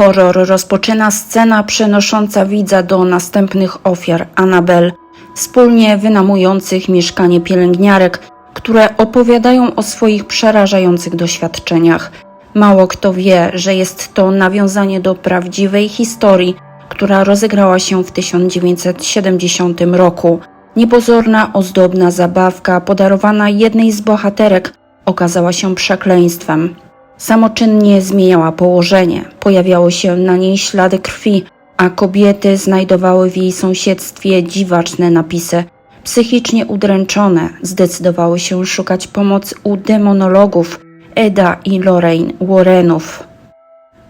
Horror rozpoczyna scena przenosząca widza do następnych ofiar Annabel, wspólnie wynamujących mieszkanie pielęgniarek, które opowiadają o swoich przerażających doświadczeniach. Mało kto wie, że jest to nawiązanie do prawdziwej historii, która rozegrała się w 1970 roku. Niepozorna, ozdobna zabawka podarowana jednej z bohaterek okazała się przekleństwem. Samoczynnie zmieniała położenie, pojawiały się na niej ślady krwi, a kobiety znajdowały w jej sąsiedztwie dziwaczne napisy. Psychicznie udręczone zdecydowały się szukać pomocy u demonologów Eda i Lorraine Warrenów.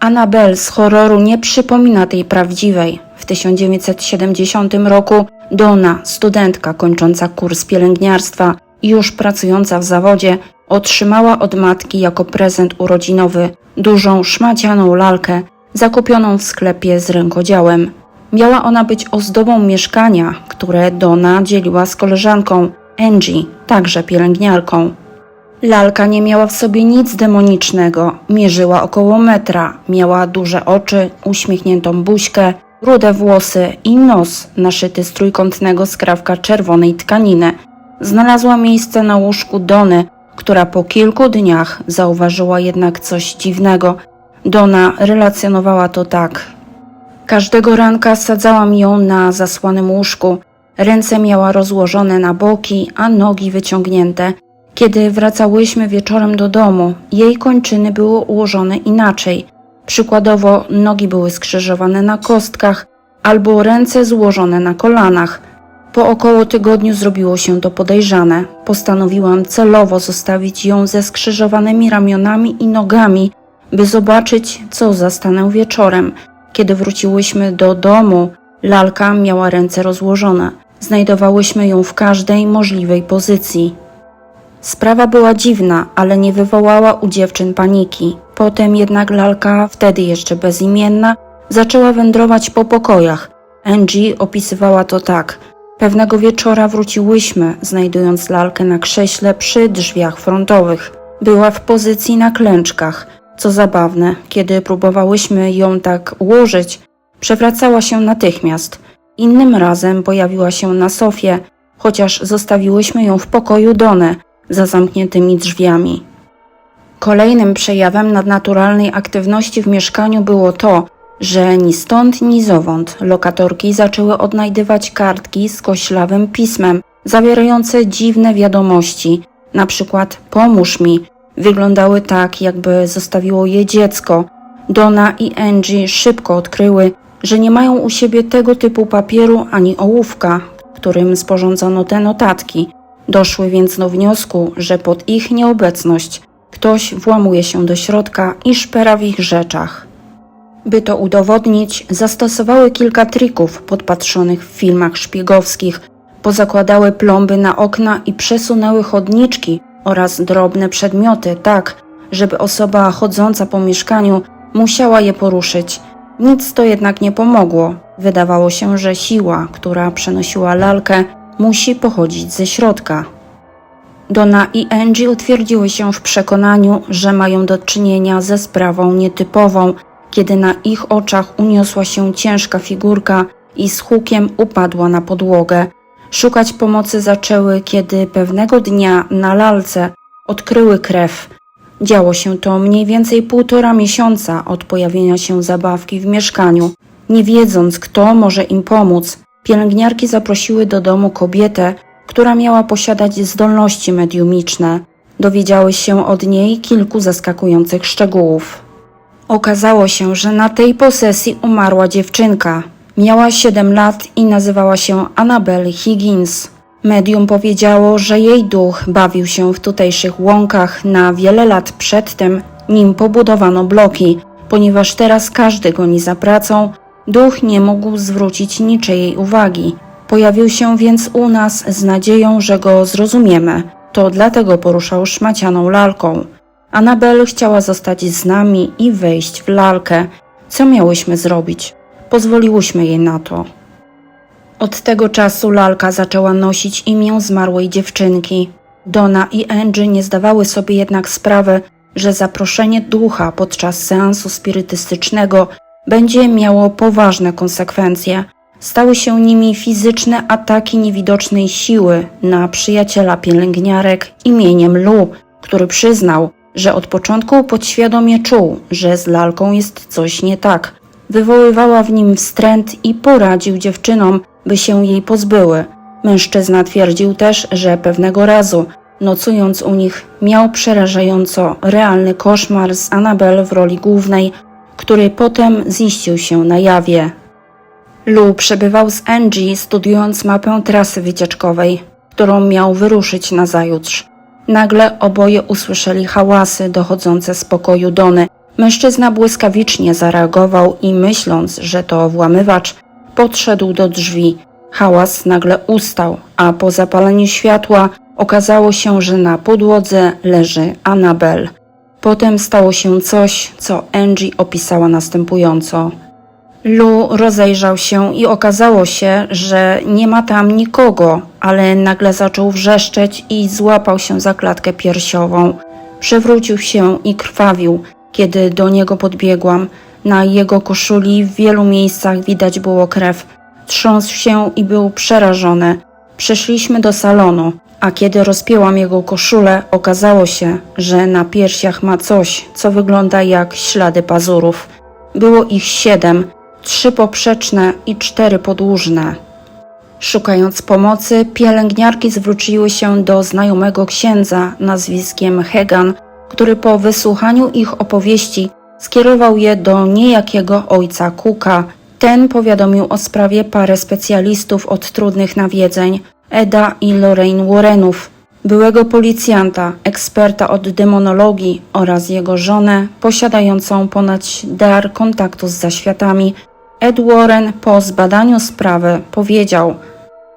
Annabel z horroru nie przypomina tej prawdziwej. W 1970 roku Donna, studentka kończąca kurs pielęgniarstwa i już pracująca w zawodzie, otrzymała od matki jako prezent urodzinowy dużą szmacianą lalkę zakupioną w sklepie z rękodziełem. Miała ona być ozdobą mieszkania, które Donna dzieliła z koleżanką Angie, także pielęgniarką. Lalka nie miała w sobie nic demonicznego, mierzyła około metra, miała duże oczy, uśmiechniętą buźkę, rude włosy i nos naszyty z trójkątnego skrawka czerwonej tkaniny. Znalazła miejsce na łóżku Dony, która po kilku dniach zauważyła jednak coś dziwnego. Dona relacjonowała to tak. Każdego ranka sadzałam ją na zasłanym łóżku. Ręce miała rozłożone na boki, a nogi wyciągnięte. Kiedy wracałyśmy wieczorem do domu, jej kończyny były ułożone inaczej. Przykładowo nogi były skrzyżowane na kostkach albo ręce złożone na kolanach. Po około tygodniu zrobiło się to podejrzane. Postanowiłam celowo zostawić ją ze skrzyżowanymi ramionami i nogami, by zobaczyć, co zastanę wieczorem. Kiedy wróciłyśmy do domu, lalka miała ręce rozłożone. Znajdowałyśmy ją w każdej możliwej pozycji. Sprawa była dziwna, ale nie wywołała u dziewczyn paniki. Potem jednak lalka, wtedy jeszcze bezimienna, zaczęła wędrować po pokojach. Angie opisywała to tak. Pewnego wieczora wróciłyśmy, znajdując lalkę na krześle przy drzwiach frontowych. Była w pozycji na klęczkach. Co zabawne, kiedy próbowałyśmy ją tak ułożyć, przewracała się natychmiast. Innym razem pojawiła się na sofie, chociaż zostawiłyśmy ją w pokoju Donę, za zamkniętymi drzwiami. Kolejnym przejawem nadnaturalnej aktywności w mieszkaniu było to, że ni stąd, ni zowąd lokatorki zaczęły odnajdywać kartki z koślawym pismem, zawierające dziwne wiadomości, na przykład pomóż mi, wyglądały tak, jakby zostawiło je dziecko. Donna i Angie szybko odkryły, że nie mają u siebie tego typu papieru ani ołówka, którym sporządzono te notatki. Doszły więc do wniosku, że pod ich nieobecność ktoś włamuje się do środka i szpera w ich rzeczach. By to udowodnić, zastosowały kilka trików podpatrzonych w filmach szpiegowskich, pozakładały plomby na okna i przesunęły chodniczki oraz drobne przedmioty tak, żeby osoba chodząca po mieszkaniu musiała je poruszyć. Nic to jednak nie pomogło. Wydawało się, że siła, która przenosiła lalkę, musi pochodzić ze środka. Donna i Angie utwierdziły się w przekonaniu, że mają do czynienia ze sprawą nietypową, kiedy na ich oczach uniosła się ciężka figurka i z hukiem upadła na podłogę. Szukać pomocy zaczęły, kiedy pewnego dnia na lalce odkryły krew. Działo się to mniej więcej półtora miesiąca od pojawienia się zabawki w mieszkaniu. Nie wiedząc, kto może im pomóc, pielęgniarki zaprosiły do domu kobietę, która miała posiadać zdolności mediumiczne. Dowiedziały się od niej kilku zaskakujących szczegółów. Okazało się, że na tej posesji umarła dziewczynka. Miała 7 lat i nazywała się Annabel Higgins. Medium powiedziało, że jej duch bawił się w tutejszych łąkach na wiele lat przed tym, nim pobudowano bloki, ponieważ teraz każdy goni za pracą, duch nie mógł zwrócić niczyjej uwagi. Pojawił się więc u nas z nadzieją, że go zrozumiemy. To dlatego poruszał szmacianą lalką. Anabel chciała zostać z nami i wejść w lalkę. Co miałyśmy zrobić? Pozwoliłyśmy jej na to. Od tego czasu lalka zaczęła nosić imię zmarłej dziewczynki. Donna i Angie nie zdawały sobie jednak sprawy, że zaproszenie ducha podczas seansu spirytystycznego będzie miało poważne konsekwencje. Stały się nimi fizyczne ataki niewidocznej siły na przyjaciela pielęgniarek imieniem Lu, który przyznał, że od początku podświadomie czuł, że z lalką jest coś nie tak. Wywoływała w nim wstręt i poradził dziewczynom, by się jej pozbyły. Mężczyzna twierdził też, że pewnego razu, nocując u nich, miał przerażająco realny koszmar z Annabel w roli głównej, który potem ziścił się na jawie. Lou przebywał z Angie, studiując mapę trasy wycieczkowej, którą miał wyruszyć na zajutrz. Nagle oboje usłyszeli hałasy dochodzące z pokoju Dony. Mężczyzna błyskawicznie zareagował i myśląc, że to włamywacz, podszedł do drzwi. Hałas nagle ustał, a po zapaleniu światła okazało się, że na podłodze leży Annabel. Potem stało się coś, co Angie opisała następująco. Lu rozejrzał się i okazało się, że nie ma tam nikogo, ale nagle zaczął wrzeszczeć i złapał się za klatkę piersiową. Przewrócił się i krwawił, kiedy do niego podbiegłam. Na jego koszuli w wielu miejscach widać było krew. Trząsł się i był przerażony. Przeszliśmy do salonu, a kiedy rozpięłam jego koszulę, okazało się, że na piersiach ma coś, co wygląda jak ślady pazurów. Było ich siedem, trzy poprzeczne i cztery podłużne. Szukając pomocy, pielęgniarki zwróciły się do znajomego księdza nazwiskiem Hegan, który po wysłuchaniu ich opowieści skierował je do niejakiego ojca Kuka. Ten powiadomił o sprawie parę specjalistów od trudnych nawiedzeń, Eda i Lorraine Warrenów, byłego policjanta, eksperta od demonologii oraz jego żonę, posiadającą ponoć dar kontaktu z zaświatami. Ed Warren po zbadaniu sprawy powiedział: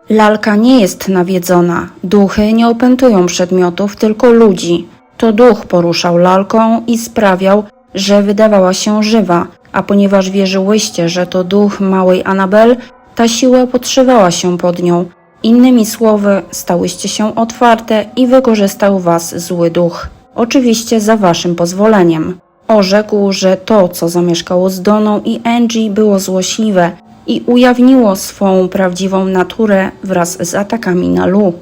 Lalka nie jest nawiedzona. Duchy nie opętują przedmiotów, tylko ludzi. To duch poruszał lalką i sprawiał, że wydawała się żywa, a ponieważ wierzyłyście, że to duch małej Anabel, ta siła podszywała się pod nią. Innymi słowy, stałyście się otwarte i wykorzystał was zły duch. Oczywiście za waszym pozwoleniem. Orzekł, że to, co zamieszkało z Doną i Angie, było złośliwe i ujawniło swą prawdziwą naturę wraz z atakami na Lu.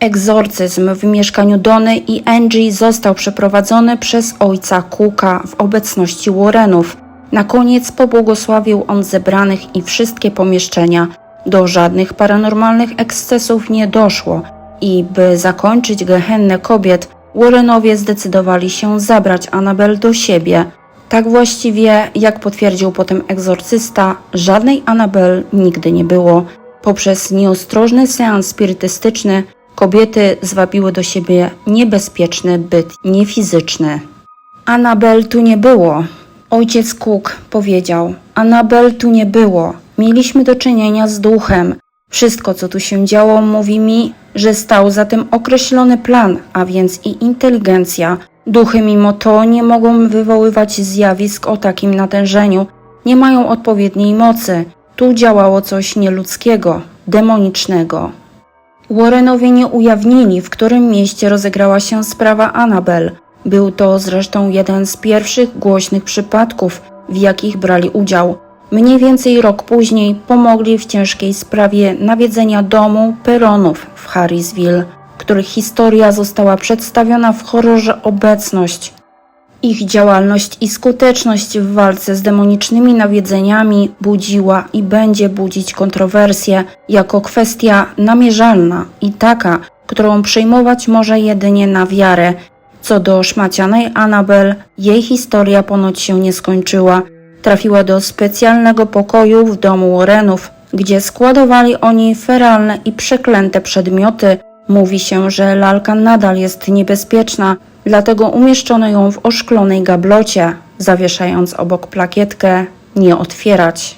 Egzorcyzm w mieszkaniu Dony i Angie został przeprowadzony przez ojca Cooka w obecności Warrenów. Na koniec pobłogosławił on zebranych i wszystkie pomieszczenia. Do żadnych paranormalnych ekscesów nie doszło i by zakończyć gehennę kobiet, Warrenowie zdecydowali się zabrać Annabel do siebie. Tak właściwie, jak potwierdził potem egzorcysta, żadnej Annabel nigdy nie było. Poprzez nieostrożny seans spirytystyczny kobiety zwabiły do siebie niebezpieczny byt niefizyczny. Annabel tu nie było. Ojciec Cook powiedział: Annabel tu nie było. Mieliśmy do czynienia z duchem. Wszystko, co tu się działo, mówi mi, że stał za tym określony plan, a więc i inteligencja. Duchy mimo to nie mogą wywoływać zjawisk o takim natężeniu, nie mają odpowiedniej mocy. Tu działało coś nieludzkiego, demonicznego. Warrenowie nie ujawnili, w którym mieście rozegrała się sprawa Annabel. Był to zresztą jeden z pierwszych głośnych przypadków, w jakich brali udział. Mniej więcej rok później pomogli w ciężkiej sprawie nawiedzenia domu Peronów w Harrisville, których historia została przedstawiona w horrorze Obecność. Ich działalność i skuteczność w walce z demonicznymi nawiedzeniami budziła i będzie budzić kontrowersje jako kwestia namierzalna i taka, którą przyjmować może jedynie na wiarę. Co do szmacianej Annabel, jej historia ponoć się nie skończyła. Trafiła do specjalnego pokoju w domu Warrenów, gdzie składowali oni feralne i przeklęte przedmioty. Mówi się, że lalka nadal jest niebezpieczna, dlatego umieszczono ją w oszklonej gablocie, zawieszając obok plakietkę nie otwierać.